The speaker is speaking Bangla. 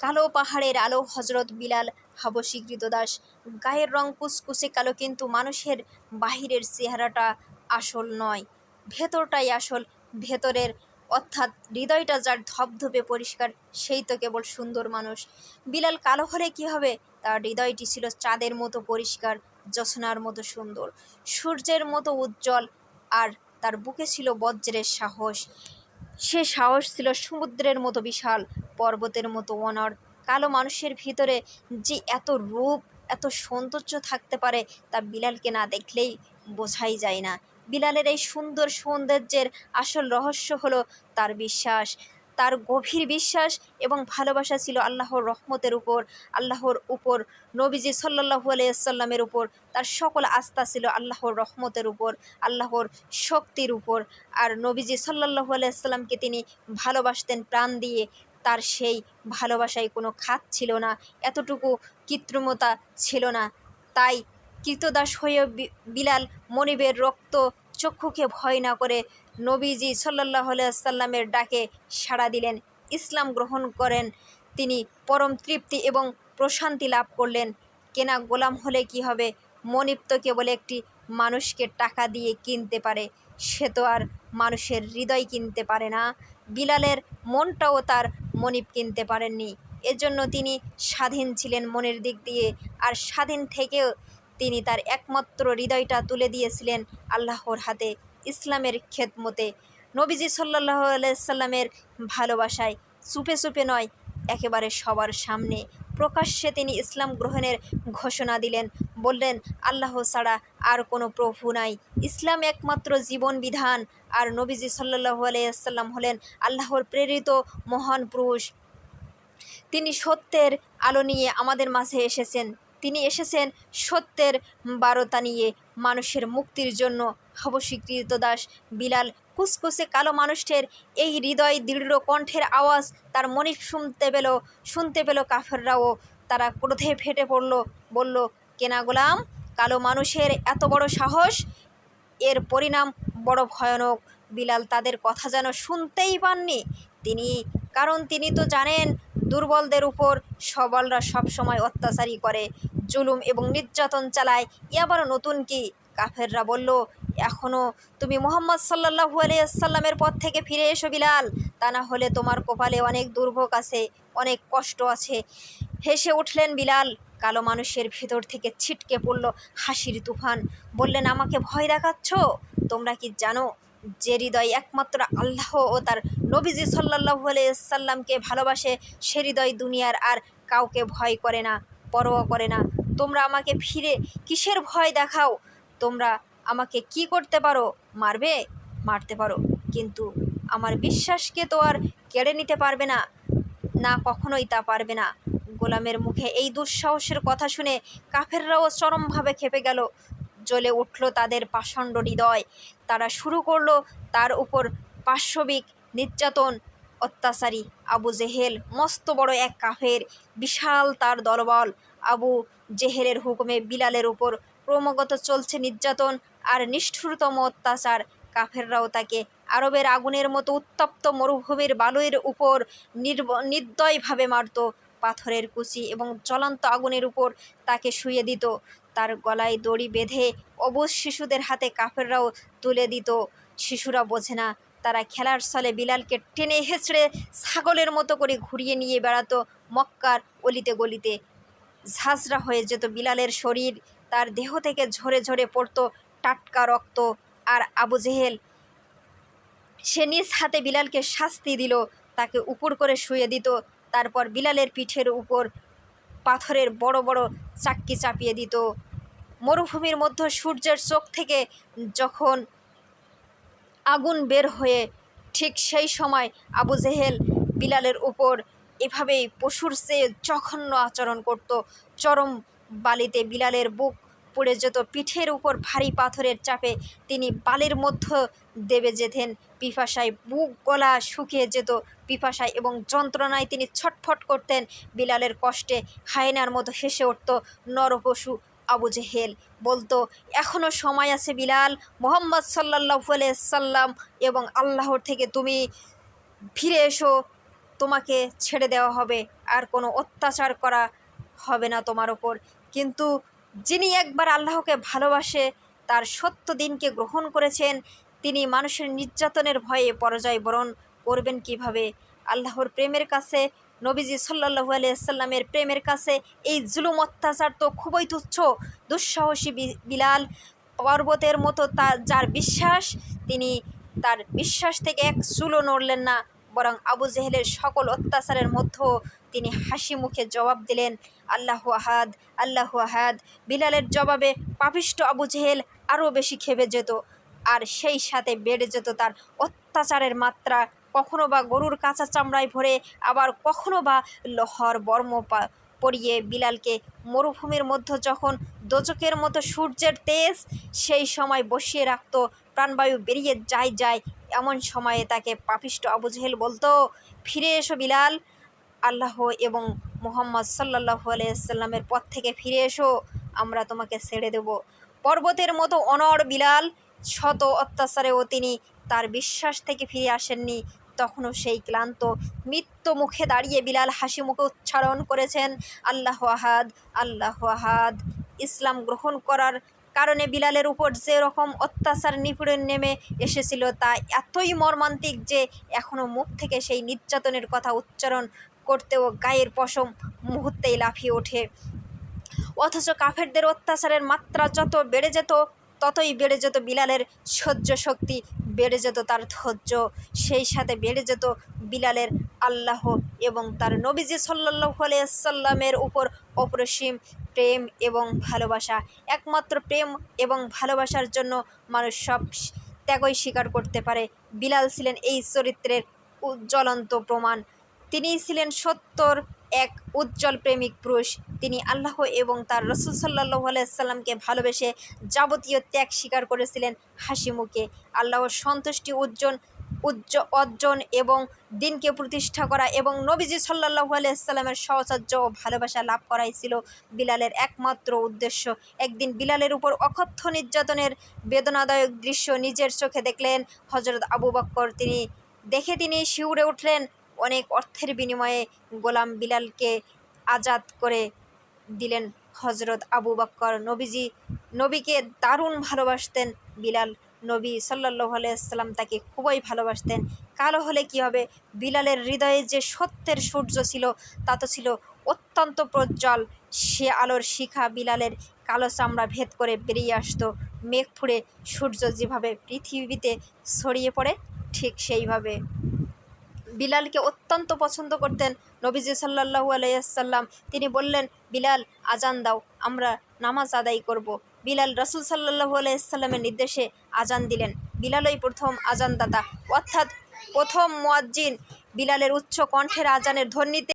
কালো পাহাড়ের আলো হজরত বিলাল হাবশী দাস গায়ের রং কুচকুচে কালো, কিন্তু মানুষের বাহিরের চেহারাটা আসল নয়। ভেতরটাই আসল। ভেতরের অর্থাৎ হৃদয়টা যার ধপধপে পরিষ্কার, সেই তো কেবল সুন্দর মানুষ। বিলাল কালো হলে কি হবে? তার হৃদয়টি ছিল চাঁদের মতো পরিষ্কার, জ্যোৎস্নার মতো সুন্দর। সূর্যের মতো উজ্জ্বল, আর তার বুকে ছিল বজ্রের সাহস। সে সাহস ছিল সমুদ্রের মতো বিশাল, পর্বতের মতো অনর কালো মানুষের ভিতরে যে এত রূপ, এত সৌন্দর্য থাকতে পারে তা বিলালকে না দেখলেই বোঝাই যায় না। বিলালের এই সুন্দর সৌন্দর্যের আসল রহস্য হলো তার বিশ্বাস। তার গভীর বিশ্বাস এবং ভালোবাসা ছিল আল্লাহর রহমতের উপর, আল্লাহর উপর, নবীজি সাল্লাহু আলাইসাল্লামের উপর, তার সকল আস্থা ছিল আল্লাহর রহমতের উপর, আল্লাহর শক্তির উপর। আর নবীজি সাল্লাহু আলাইসাল্লামকে তিনি ভালোবাসতেন প্রাণ দিয়ে, তার সেই ভালোবাসায় কোনো খাত ছিল না, এতটুকু কৃত্রিমতা ছিল না। তাই কৃতদাস হয়ে বিলাল মনিবের রক্ত চক্ষুকে ভয় না করে নবীজি সাল্লাহ সাল্লামের ডাকে সাড়া দিলেন, ইসলাম গ্রহণ করেন। তিনি পরম তৃপ্তি এবং প্রশান্তি লাভ করলেন। কেনা গোলাম হলে কি হবে? মনিব তো কেবল একটি মানুষকে টাকা দিয়ে কিনতে পারে, সে তো আর মানুষের হৃদয় কিনতে পারে না। বিলালের মনটাও তার মনিব কিনতে পারেননি। এজন্য তিনি স্বাধীন ছিলেন মনের দিক দিয়ে, আর স্বাধীন থেকেও তিনি তার একমাত্র হৃদয়টা তুলে দিয়েছিলেন আল্লাহর হাতে ইসলামের খেদমতে। নবীজি সাল্লাহ সাল্লামের ভালোবাসায় চুপে চুপে নয়, একেবারে সবার সামনে প্রকাশ্যে তিনি ইসলাম গ্রহণের ঘোষণা দিলেন, বললেন, আল্লাহ ছাড়া আর কোনো প্রভু নাই। ইসলাম একমাত্র জীবন বিধান। আর নবীজি সাল্লাহ আলাইসাল্লাম হলেন আল্লাহর প্রেরিত মহান পুরুষ। তিনি সত্যের আলো নিয়ে আমাদের মাঝে এসেছেন। তিনি এসেছেন সত্যের বারতা নিয়ে। মানুষের মুক্তির জন্য হবস্বীকৃত দাস বিলাল কুসকুসে কালো মানুষের এই হৃদয় দৃঢ় কণ্ঠের আওয়াজ তার মনে শুনতে পেল শুনতে পেল কাফেররাও। তারা ক্রোধে ফেটে পড়ল, বলল, কেনা গোলাম, কালো মানুষের এত বড় সাহস? এর পরিণাম বড় ভয়ানক। বিলাল তাদের কথা যেন শুনতেই পাননি। তিনি, কারণ তিনি তো জানেন দুর্বলদের উপর সবলরা সবসময় অত্যাচারী করে, জুলুম এবং নির্যাতন চালায়। এ আবার নতুন কি? কাফেররা বলল এখনও তুমি মোহাম্মদ সাল্লাহু আলিয়াল্লামের পথ থেকে ফিরে এসো বিলাল। তা না হলে তোমার কপালে অনেক দুর্ভোগ আছে, অনেক কষ্ট আছে। হেসে উঠলেন বিলাল। কালো মানুষের ভেতর থেকে ছিটকে পড়ল হাসির তুফান। বললেন, আমাকে ভয় দেখাচ্ছ? তোমরা কি জানো যে হৃদয় একমাত্র আল্লাহ ও তার নবীজি সাল্লাহু সাল্লামকে ভালোবাসে, সে হৃদয় দুনিয়ার আর কাউকে ভয় করে না, পরোয়া করে না। তোমরা আমাকে ফিরে কিসের ভয় দেখাও? তোমরা আমাকে কি করতে পারো? মারবে? মারতে পারো। কিন্তু আমার বিশ্বাসকে তো আর কেড়ে নিতে পারবে না। না, কখনোই তা পারবে না। গোলামের মুখে এই দুঃসাহসের কথা শুনে কাফেররাও চরমভাবে খেপে গেল। জ্বলে উঠল তাদের পাষণ্ড হৃদয়। তারা শুরু করল তার উপর পাশবিক নির্যাতন, অত্যাচারী। আবু জেহেল মস্ত বড় এক কাফের, বিশাল তার দলবল। আবু জেহেলের হুকুমে বিলালের উপর ক্রমাগত চলছে নির্যাতন আর নিষ্ঠুরতম অত্যাচার। কাফেররাও তাকে আরবের আগুনের মতো উত্তপ্ত মরুভূমির বালুয়ের উপর নির্দয়ভাবে মারত। পাথরের কুচি এবং জ্বলন্ত আগুনের উপর তাকে শুয়ে দিত। তার গলায় দড়ি বেঁধে অবশ শিশুদের হাতে কাফেররাও তুলে দিত। শিশুরা বোঝে না, তারা খেলার ছলে বিলালকে টেনে হেঁচড়ে ছাগলের মতো করে ঘুরিয়ে নিয়ে বেড়াতো মক্কার অলিতে গলিতে। ঝাঁঝরা হয়ে যেত বিলালের শরীর, তার দেহ থেকে ঝরে ঝরে পড়তো টাটকা রক্ত। আর আবু জেহেল, সে নিজ হাতে বিলালকে শাস্তি দিল, তাকে উপর করে শুয়ে দিত। তারপর বিলালের পিঠের উপর পাথরের বড় বড় চাক্কি চাপিয়ে দিত। মরুভূমির মধ্যে সূর্যের চোখ থেকে যখন আগুন বের হয়ে ঠিক সেই সময় আবু জেহেল বিলালের উপর এভাবেই পশুর চেয়ে জঘন্য আচরণ করত। চরম বালিতে বিলালের বুক পড়ে যেত পিঠের উপর ভারী পাথরের চাপে তিনি বালির মধ্যে দেবে যেতেন, পিপাসায় বুক গলা শুকিয়ে যেত, পিপাসায় এবং যন্ত্রণায় তিনি ছটফট করতেন, বিলালের কষ্টে হায়নার মতো হেসে উঠত, নরপশু আবু জেহেল বলতো এখনও সময় আছে বিলাল, মোহাম্মদ সাল্লাহ সাল্লাম এবং আল্লাহর থেকে তুমি ফিরে এসো, তোমাকে ছেড়ে দেওয়া হবে, আর কোনো অত্যাচার করা হবে না তোমার ওপর কিন্তু যিনি একবার আল্লাহকে ভালোবাসে, তার সত্য দিনকে গ্রহণ করেছেন, তিনি মানুষের নির্যাতনের ভয়ে পরাজয় বরণ করবেন কীভাবে? আল্লাহর প্রেমের কাছে, নবীজি সাল্লাহু আলিয়াল্লামের প্রেমের কাছে এই জুলুম অত্যাচার তো খুবই তুচ্ছ। দুঃসাহসী বিলাল পর্বতের মতো তার যার বিশ্বাস, তিনি তার বিশ্বাস থেকে এক চুলো নড়লেন না, বরং আবু জেহেলের সকল অত্যাচারের মধ্যেও তিনি হাসি মুখে জবাব দিলেন, আল্লাহ আহাদ আল্লাহ আহাদ। বিলালের জবাবে পাপিষ্ট আবু জেহেল আরও বেশি খেপে যেত, আর সেই সাথে বেড়ে যেত তার অত্যাচারের মাত্রা। কখনো বা গরুর কাঁচা চামড়ায় ভরে, আবার কখনো বা লহর বর্ম পরিয়ে বিলালকে মরুভূমির মধ্যে যখন দোচকের মতো সূর্যের তেজ সেই সময় বসিয়ে রাখত, প্রাণবায়ু বেরিয়ে যায় যায় এমন সময়ে তাকে পাপিষ্ট আবু জেহেল বলতো, ফিরে এসো বিলাল আল্লাহ এবং মোহাম্মদ সাল্লাহ আলাইসাল্লামের পথ থেকে ফিরে এসো, আমরা তোমাকে ছেড়ে দেব। পর্বতের মতো অনড় বিলাল শত অত্যাচারেও তিনি তার বিশ্বাস থেকে ফিরে আসেননি। তখনও সেই ক্লান্ত, মৃত্যু মুখে দাঁড়িয়ে বিলাল হাসি মুখে উচ্চারণ করেছেন, আল্লাহ আহাদ আল্লাহ আহাদ। ইসলাম গ্রহণ করার কারণে বিলালের উপর যে রকম অত্যাচার নিপীড়ন নেমে এসেছিল, তা এতই মর্মান্তিক যে এখনও মুখ থেকে সেই নির্যাতনের কথা উচ্চারণ করতেও গায়ের পশম মুহূর্তেই লাফিয়ে ওঠে। অথচ কাফেরদের অত্যাচারের মাত্রা যত বেড়ে যেত, ততই বেড়ে যেত বিলালের সহ্য শক্তি, বেড়ে যেত তার ধৈর্য, সেই সাথে বেড়ে যেত বিলালের আল্লাহ এবং তার নবীজি সাল্লাহ সাল্লামের উপর অপরিসীম প্রেম এবং ভালোবাসা। একমাত্র প্রেম এবং ভালোবাসার জন্য মানুষ সব ত্যাগই স্বীকার করতে পারে। বিলাল ছিলেন এই চরিত্রের উজ্জ্বলন্ত প্রমাণ। তিনিই ছিলেন সত্তর এক উজ্জ্বল প্রেমিক পুরুষ। তিনি আল্লাহ এবং তার রসুল সাল্লাহ আলাইসাল্লামকে ভালোবেসে যাবতীয় ত্যাগ স্বীকার করেছিলেন হাসি মুখে। আল্লাহর সন্তুষ্টি উজ্জ্বল উজ্জ অর্জন এবং দিনকে প্রতিষ্ঠা করা এবং নবীজি সাল্লাহু আলাইসাল্লামের সহচর্য ও ভালোবাসা লাভ করাই ছিল বিলালের একমাত্র উদ্দেশ্য। একদিন বিলালের উপর অকথ্য নির্যাতনের বেদনাদায়ক দৃশ্য নিজের চোখে দেখলেন। হজরত আবু বক্কর তিনি, দেখে তিনি শিউরে উঠলেন। অনেক অর্থের বিনিময়ে গোলাম বিলালকে আজাদ করে দিলেন হজরত আবু বক্কর নবীজি, নবীকে দারুণ ভালোবাসতেন। বিলাল নবী সাল্লাহ আলাইসাল্লাম তাকে খুবই ভালোবাসতেন। কালো হলে কি হবে? বিলালের হৃদয়ে যে সত্যের সূর্য ছিল, তা তো ছিল অত্যন্ত প্রজ্জ্বল। সে আলোর শিখা বিলালের কালো চামড়া ভেদ করে বেরিয়ে আসতো। মেঘ ফুঁড়ে সূর্য যেভাবে পৃথিবীতে ছড়িয়ে পড়ে, ঠিক সেইভাবে। বিলালকে অত্যন্ত পছন্দ করতেন নবীজি সাল্লাহু আলাইসাল্লাম তিনি বললেন, বিলাল, আজান দাও, আমরা নামাজ আদায় করব। বিলাল রসুল সাল্লাহু আলাইসাল্লামের নির্দেশে আজান দিলেন। বিলালই প্রথম আজানদাতা। অর্থাৎ প্রথম মোয়াজ্জিন বিলালের উচ্চ কণ্ঠের আজানের ধ্বনিতে